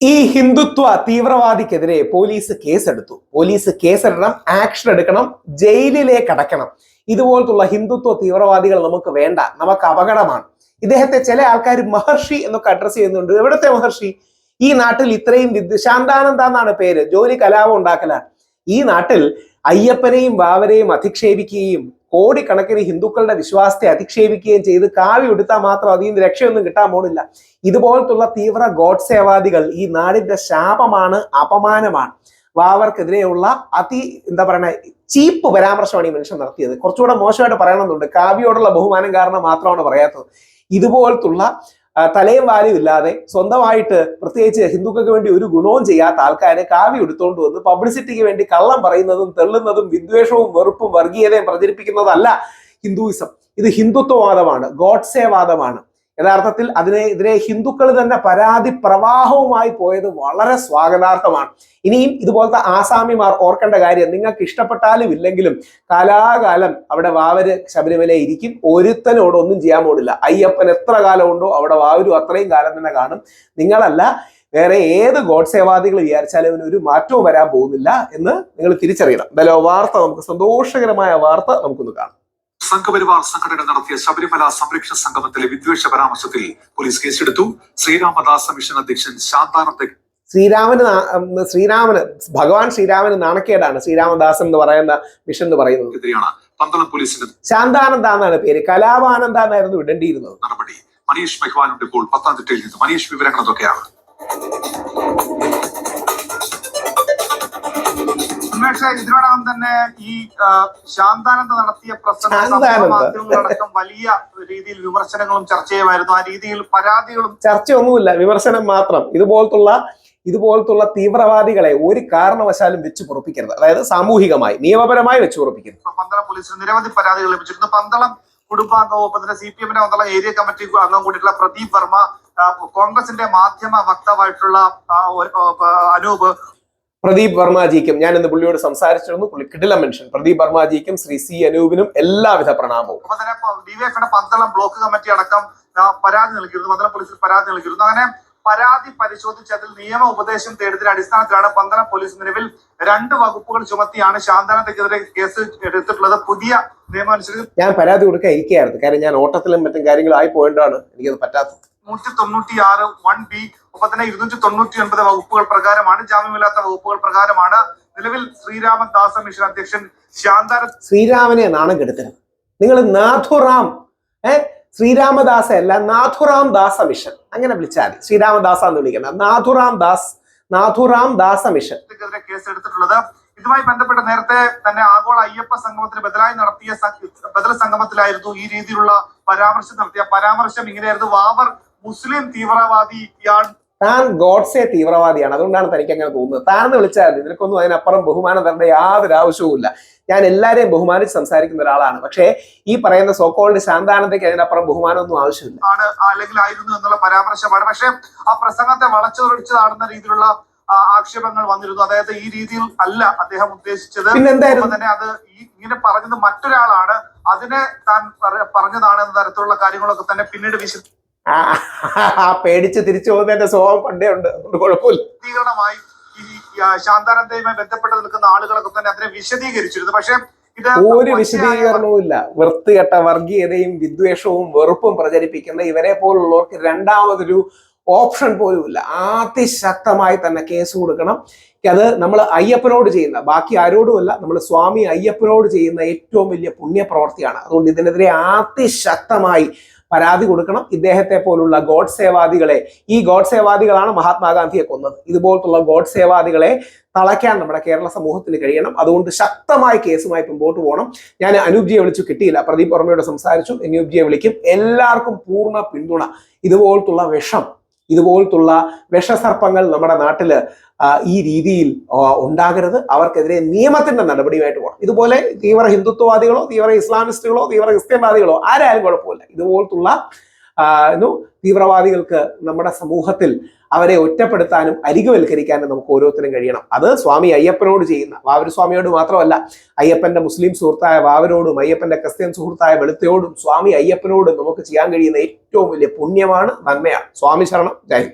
ഈ ഹിന്ദുത്വ തീവ്രവാദിക്കെതിരെ പോലീസ് കേസെടുത്തു. പോലീസ് കേസെടുക്കണം ആക്ഷൻ എടുക്കണം ജയിലിലേക്ക് അടയ്ക്കണം. ഇതുപോലത്തുള്ള ഹിന്ദുത്വ തീവ്രവാദികൾ നമുക്ക് വേണ്ട നമുക്ക് അപകടമാണ്. ഇദ്ദേഹത്തെ ചില ആൾക്കാർ മഹർഷി എന്നൊക്കെ അഡ്രസ് ചെയ്യുന്നുണ്ട്. എവിടുത്തെ മഹർഷി? ഈ നാട്ടിൽ ഇത്രയും വിദ്യ ശാന്താനന്ദ എന്നാണ് പേര്. ജോലി കലാപം ഉണ്ടാക്കലാണ്. ഈ നാട്ടിൽ അയ്യപ്പനെയും വാവരെയും അധിക്ഷേപിക്കുകയും കോടിക്കണക്കിന് ഹിന്ദുക്കളുടെ വിശ്വാസത്തെ അധിക്ഷേപിക്കുകയും ചെയ്ത് കാവി എടുത്താൽ മാത്രം അതിൽ നിന്ന് രക്ഷയൊന്നും കിട്ടാൻ പോണില്ല. ഇതുപോലത്തുള്ള തീവ്ര ഗോഡ്സേവാദികൾ ഈ നാടിന്റെ ശാപമാണ് അപമാനമാണ്. വാവർക്കെതിരെയുള്ള അതി എന്താ പറയുക ചീപ്പ് പരാമർശമാണ് ഈ മനുഷ്യൻ നടത്തിയത്. കുറച്ചുകൂടെ മോശമായിട്ട് പറയണമെന്നുണ്ട്. കാവ്യോടുള്ള ബഹുമാനം കാരണം മാത്രമാണ് പറയാത്തത്. ഇതുപോലത്തുള്ള തലയും വാലും ഇല്ലാതെ സ്വന്തമായിട്ട് പ്രത്യേകിച്ച് ഹിന്ദുക്കൾക്ക് വേണ്ടി ഒരു ഗുണവും ചെയ്യാത്ത ആൾക്കാരെ കാവി എടുത്തുകൊണ്ട് വന്ന് പബ്ലിസിറ്റിക്ക് വേണ്ടി കള്ളം പറയുന്നതും തെള്ളുന്നതും വിദ്വേഷവും വെറുപ്പും വർഗീയതയും പ്രചരിപ്പിക്കുന്നതല്ല ഹിന്ദുയിസം. ഇത് ഹിന്ദുത്വവാദമാണ് ഗോഡ്സേവാദമാണ്. യഥാർത്ഥത്തിൽ അതിനെ അതിനെതിരെ ഹിന്ദുക്കൾ തന്നെ പരാതി പ്രവാഹവുമായി പോയത് വളരെ സ്വാഗതാർഹമാണ്. ഇനിയും ഇതുപോലത്തെ ആസാമിമാർ ഓർക്കേണ്ട കാര്യം നിങ്ങൾക്ക് ഇഷ്ടപ്പെട്ടാലും ഇല്ലെങ്കിലും കാലാകാലം അവിടെ വാവര് ശബരിമല ഇരിക്കും. ഒരുത്തനോട് ഒന്നും ചെയ്യാൻ പോടില്ല അയ്യപ്പൻ എത്ര കാലം ഉണ്ടോ അവിടെ വാവരും അത്രയും കാലം തന്നെ കാണും. നിങ്ങളല്ല വേറെ ഏത് ഗോഡ്സേവാദികൾ വിചാരിച്ചാലും അവന് ഒരു മാറ്റവും വരാൻ പോകുന്നില്ല എന്ന് നിങ്ങൾ തിരിച്ചറിയണം. എന്തായാലും വാർത്ത നമുക്ക് സന്തോഷകരമായ വാർത്ത നമുക്കൊന്ന് കാണാം. സംഘപരിവാർ സംഘടന നടത്തിയ ശബരിമല സംരക്ഷണ സംഗമത്തിലെ വിദ്വേഷ പരാമർശത്തിൽ പോലീസ് കേസെടുത്തു. ശ്രീരാമദാസ മിഷൻ അധ്യക്ഷൻ ശാന്താനന്ദ ശ്രീരാമന് ശ്രീരാമന് ഭഗവാൻ ശ്രീരാമന് നാണക്കേടാണ്. ശ്രീരാമദാസൻ എന്ന് പറയുന്ന മിഷൻ എന്ന് പറയുന്നത്. എതിരെയാണ് പന്തളം പോലീസിന്റെ ശാന്താനന്ദ എന്നാണ് പേര്. കലാപാനന്ദ എന്നായിരുന്നു ഇടേണ്ടിയിരുന്നത്. നടപടി. മനീഷ് മെഹ്വാനുണ്ട് ഇപ്പോൾ പത്തനംതിട്ടയിൽ നിന്ന്. മനീഷ് വിവരങ്ങൾ എന്തൊക്കെയാണ്? ഉന്മേഷ് ഇതിനോടകം തന്നെ ഈ ശാന്താനന്ദ നടത്തിയ പ്രസംഗം വലിയ രീതിയിൽ വിമർശനങ്ങളും ചർച്ചയുമായിരുന്നു ആ രീതിയിൽ പരാതികളും ചർച്ചയൊന്നുമില്ല വിമർശനം മാത്രം. ഇതുപോലത്തുള്ള ഇതുപോലത്തുള്ള തീവ്രവാദികളെ ഒരു കാരണവശാലും വെച്ച് പൊറപ്പിക്കരുത്. അതായത് സാമൂഹികമായി നിയമപരമായി വെച്ച് പൊറപ്പിക്കരുത്. പന്തളം പോലീസിന് നിരവധി പരാതികൾ ലഭിച്ചിരുന്നു പന്തളം കുടുംബാംഗവും വകുപ്പത്തിന്റെ സി പി എമ്മിന്റെ പന്തളം ഏരിയ കമ്മിറ്റി അംഗം കൂടിയിട്ടുള്ള പ്രദീപ് വർമ്മ കോൺഗ്രസിന്റെ മാധ്യമ വക്താവായിട്ടുള്ള അനൂപ് പ്രദീപ് വർമാജിക്കും ഞാൻ ഇന്ന് പുള്ളിയോട് സംസാരിച്ചിരുന്നു. പുള്ളി കിടില മെൻഷൻ പ്രദീപ് വർമാജിക്കും ശ്രീ സി അനൂപിനും എല്ലാവിധ പ്രണാമവും. അപ്പൊ തന്നെ ഡിവൈഎഫിന്റെ പന്തളം ബ്ലോക്ക് കമ്മിറ്റി അടക്കം പരാതി നൽകിയിരുന്നു. പന്തളം പോലീസിൽ പരാതി നൽകിയിരുന്നു. അങ്ങനെ പരാതി പരിശോധിച്ച് അതിൽ നിയമ ഉപദേശം തേടിയതിന്റെ അടിസ്ഥാനത്തിലാണ് പന്തളം പോലീസ് നിലവിൽ രണ്ട് വകുപ്പുകൾ ചുമത്തിയാണ് ശാന്താനന്ദക്കെതിരെ കേസ് എടുത്തിട്ടുള്ളത്. പുതിയ നിയമം അനുസരിച്ച് ഞാൻ പരാതി കൊടുക്കാൻ ഇരിക്കുകയായിരുന്നു. കാരണം ഞാൻ ഓട്ടത്തിലും മറ്റും കാര്യങ്ങളായി പോയിട്ടാണ് എനിക്കത് പറ്റാത്തത്. നൂറ്റി തൊണ്ണൂറ്റി ആറ് വൺ ബി ഒപ്പം തന്നെ ഇരുന്നൂറ്റി തൊണ്ണൂറ്റി ഒൻപത് വകുപ്പുകൾ പ്രകാരമാണ് ജാമ്യമില്ലാത്ത വകുപ്പുകൾ പ്രകാരമാണ് നിലവിൽ ശ്രീരാമദാസ മിഷൻ അധ്യക്ഷൻ ശാന്താര ശ്രീരാമനെ നാണം കെടുത്തരുത് നിങ്ങൾ നാഥുറാം ഏ ശ്രീരാമദാസ അല്ല നാഥുറാം ദാസ മിഷൻ. അങ്ങനെ വിളിച്ചാൽ മതി. ശ്രീരാമദാസ എന്ന് വിളിക്കണം. നാഥുറാം ദാസ് നാഥുറാം ദാസ മിഷൻ. കേസ് എടുത്തിട്ടുള്ളത്. ഇതുമായി ബന്ധപ്പെട്ട് നേരത്തെ തന്നെ ആഗോള അയ്യപ്പ സംഗമത്തിന് ബദലായി നടത്തിയ ബദൽ സംഗമത്തിലായിരുന്നു ഈ രീതിയിലുള്ള പരാമർശം നടത്തിയ പരാമർശം ഇങ്ങനെയായിരുന്നു. വാവർ മുസ്ലിം തീവ്രവാദിയാണ് താൻ ഗോഡ്സെ തീവ്രവാദിയാണ്. അതുകൊണ്ടാണ് തനിക്ക് അങ്ങനെ തോന്നുന്നത്. താനെന്ന് വിളിച്ചാൽ മതി. നിനക്കൊന്നും അതിനപ്പുറം ബഹുമാനം തരേണ്ട യാതൊരു ആവശ്യവുമില്ല ഞാൻ എല്ലാവരെയും ബഹുമാനിച്ച് സംസാരിക്കുന്ന ഒരാളാണ്. പക്ഷേ ഈ പറയുന്ന സോക്കോൾഡ് ശാന്താനന്ദയ്ക്ക് അതിനപ്പുറം ബഹുമാനമൊന്നും ആവശ്യമില്ല. ആണ് അല്ലെങ്കിൽ ആയിരുന്നു എന്നുള്ള പരാമർശമാണ്. പക്ഷേ ആ പ്രസംഗത്തെ വളച്ചൊടിച്ചതാണെന്ന രീതിയിലുള്ള ആക്ഷേപങ്ങൾ വന്നിരുന്നു. അതായത് ഈ രീതിയിൽ അല്ല അദ്ദേഹം ഉദ്ദേശിച്ചത്. തന്നെ അത് ഇങ്ങനെ പറഞ്ഞത് മറ്റൊരാളാണ്. അതിനെ താൻ പറഞ്ഞതാണ് എന്ന തരത്തിലുള്ള കാര്യങ്ങളൊക്കെ തന്നെ പിന്നീട് വിശദ ആ, പേടിച്ച് തിരിച്ചു പോകുന്നതിന്റെ സ്വഭാവം പണ്ടേ ഉണ്ട്. അതുകൊണ്ട് കുഴപ്പമില്ല. ഈ ശാന്താനന്ദയുമായി ബന്ധപ്പെട്ട് നിൽക്കുന്ന ആളുകളൊക്കെ തന്നെ അതിനെ വിശദീകരിച്ചിരുന്നു. പക്ഷേ ഒരു വിശദീകരണവും ഇല്ല. വൃത്തികെട്ട വർഗീയതയും വിദ്വേഷവും വെറുപ്പും പ്രചരിപ്പിക്കുന്ന ഇവരെ പോലുള്ളവർക്ക് രണ്ടാമതൊരു ഓപ്ഷൻ പോലും ഇല്ല. അതിശക്തമായി തന്നെ കേസ് കൊടുക്കണം. അത് നമ്മൾ അയ്യപ്പനോട് ചെയ്യുന്ന ബാക്കി ആരോടുമല്ല നമ്മൾ സ്വാമി അയ്യപ്പനോട് ചെയ്യുന്ന ഏറ്റവും വലിയ പുണ്യപ്രവർത്തിയാണ്. അതുകൊണ്ട് ഇതിനെതിരെ അതിശക്തമായി പരാതി കൊടുക്കണം. ഇദ്ദേഹത്തെ പോലുള്ള ഗോഡ് സേവാദികളെ ഈ ഗോഡ് സേവാദികളാണ് മഹാത്മാഗാന്ധിയെ കൊന്നത്. ഇതുപോലത്തുള്ള ഗോഡ് സേവാദികളെ തളയ്ക്കാൻ നമ്മുടെ കേരള സമൂഹത്തിന് കഴിയണം. അതുകൊണ്ട് ശക്തമായ കേസുമായി മുമ്പോട്ട് പോകണം. ഞാൻ അനൂപ്ജിയെ വിളിച്ചു കിട്ടിയില്ല. പ്രദീപ് വർമ്മയോട് സംസാരിച്ചു. അനൂപ്ജിയെ വിളിക്കും. എല്ലാവർക്കും പൂർണ പിന്തുണ. ഇതുപോലത്തുള്ള വിഷം ഇതുപോലത്തുള്ള വിഷസർപ്പങ്ങൾ നമ്മുടെ നാട്ടിൽ ഈ രീതിയിൽ ഉണ്ടാകരുത്. അവർക്കെതിരെ നിയമത്തിന്റെ നടപടിയുമായിട്ട് പോകണം. ഇതുപോലെ തീവ്ര ഹിന്ദുത്വവാദികളോ തീവ്ര ഇസ്ലാമിസ്റ്റുകളോ തീവ്ര ക്രിസ്ത്യൻവാദികളോ ആരായാലും കുഴപ്പമില്ല. ഇതുപോലത്തുള്ള തീവ്രവാദികൾക്ക് നമ്മുടെ സമൂഹത്തിൽ അവരെ ഒറ്റപ്പെടുത്താനും അരികുവൽക്കരിക്കാനും നമുക്ക് ഓരോരുത്തരും കഴിയണം. അത് സ്വാമി അയ്യപ്പനോട് ചെയ്യുന്ന വാവര് സ്വാമിയോട് മാത്രമല്ല അയ്യപ്പന്റെ മുസ്ലിം സുഹൃത്തായ വാവരോടും അയ്യപ്പന്റെ ക്രിസ്ത്യൻ സുഹൃത്തായ വെളുത്തയോടും സ്വാമി അയ്യപ്പനോടും നമുക്ക് ചെയ്യാൻ കഴിയുന്ന ഏറ്റവും വലിയ പുണ്യമാണ് നന്മയാണ്. സ്വാമി ശരണം. ജയ്